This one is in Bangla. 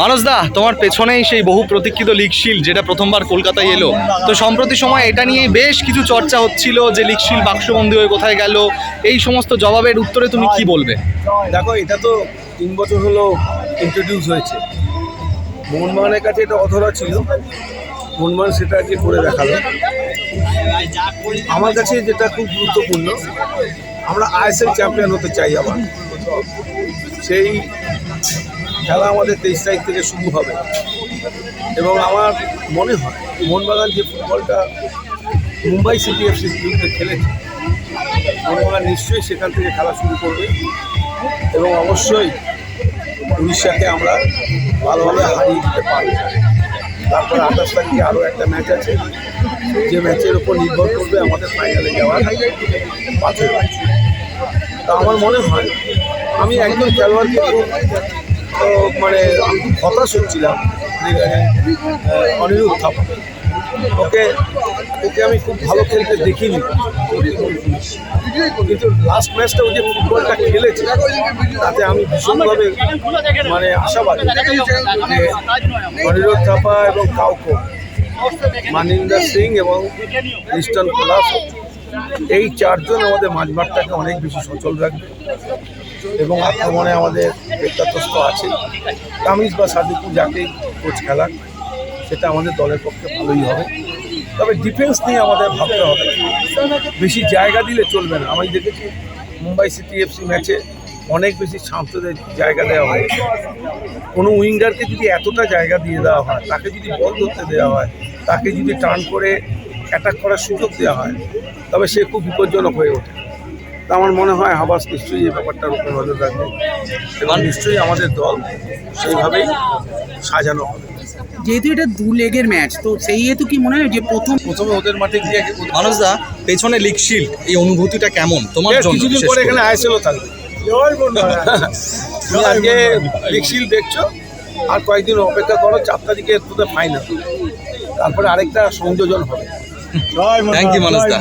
মানস দা তোমার পেছনেই সেই বহু প্রতীক্ষিত লিগ শিল্ড যেটা প্রথমবার কলকাতায় এলো। তো সম্প্রতি সময় এটা নিয়ে বেশ কিছু চর্চা হচ্ছিল যে লিগ শিল্ড বাক্সবন্দি হয়ে কোথায় গেল। এই সমস্ত জবাবের উত্তরে তুমি কি বলবে? দেখো, এটা তো তিন বছর হলো ইন্ট্রোডিউস হয়েছে। মোহনবাগানের কাছে এটা অধরা ছিল। মোহনবাগান সেটা আজকে করে দেখাল। আমার কাছে যেটা খুব গুরুত্বপূর্ণ, আমরা আইএসএল চ্যাম্পিয়ন হতে চাই আবার। সেই খেলা আমাদের তেইশ তারিখ থেকে শুরু হবে। এবং আমার মনে হয় মোহনবাগান যে ফুটবলটা মুম্বাই সিটি এফসির বিরুদ্ধে খেলেছে, মোহনবাগান নিশ্চয়ই সেখান থেকে খেলা শুরু করবে এবং অবশ্যই উড়িষ্যাকে আমরা ভালোভাবে হারিয়ে দিতে পারব। তারপর আঠাশ তারিখে আরও একটা ম্যাচ আছে, যে ম্যাচের উপর নির্ভর করবে আমাদের ফাইনালে যাওয়ার পাথর তা আমার মনে হয় আমি একজন খেলোয়াড়কে আহ, মানে আমি হতাশ হচ্ছিলাম অনিরুদ্ধ থাপা ওকে ওকে আমি খুব ভালো খেলতে দেখিনি। কিন্তু লাস্ট ম্যাচটা ও যে ফুটবলটা খেলেছে তাতে আমি ভীষণভাবে মানে আশাবাদী যে অনিরোধ থাপা এবং কাউকো মানিন্দর সিং এবং ইস্টার্ন কোলাস এই চারজন আমাদের মাঝমাঠটাকে অনেক বেশি সচল রাখবে। এবং আক্রমণে আমাদের ব্যক্তিত্বস্ত আছে কামিজ বা সাদিকুর যাকেই কোচ খেলাক, সেটা আমাদের দলের পক্ষে ভালোই হবে। তবে ডিফেন্স নিয়ে আমাদের ভাবতে হবে। বেশি জায়গা দিলে চলবে না। আমি দেখেছি মুম্বাই সিটি এফসি ম্যাচে অনেক বেশি শান্তদের জায়গা দেওয়া হয়। কোনো উইঙ্গারকে যদি এতটা জায়গা দিয়ে দেওয়া হয়, তাকে যদি বল ধরতে দেওয়া হয়, তাকে যদি টার্ন করে অ্যাটাক করার সুযোগ দেওয়া হয়। তবে সে খুব বিপজ্জনক হয়ে ওঠে। তা আমার মনে হয় হাবাস নিশ্চয়ই এই ব্যাপারটার উপর নজর রাখবে এবং নিশ্চয়ই আমাদের দল সেইভাবেই সাজানো হবে। যেহেতু এটা দু লেগের ম্যাচ তো সেই হেতু কি মনে হয় যে প্রথম প্রথমে ওদের মাঠে গিয়ে মানুষরা পেছনে লিগ শিল্ড এই অনুভূতিটা কেমন? তোমার জন্য কিছুদিন পরে এখানে আইএসএলও থাকবে। তুমি আজকে লিগশিল দেখছ আর কয়েকদিন অপেক্ষা করো চার তারিখে তোদের ফাইনাল তারপরে আরেকটা সংযোজন হবে। थँक्यू मनोज दा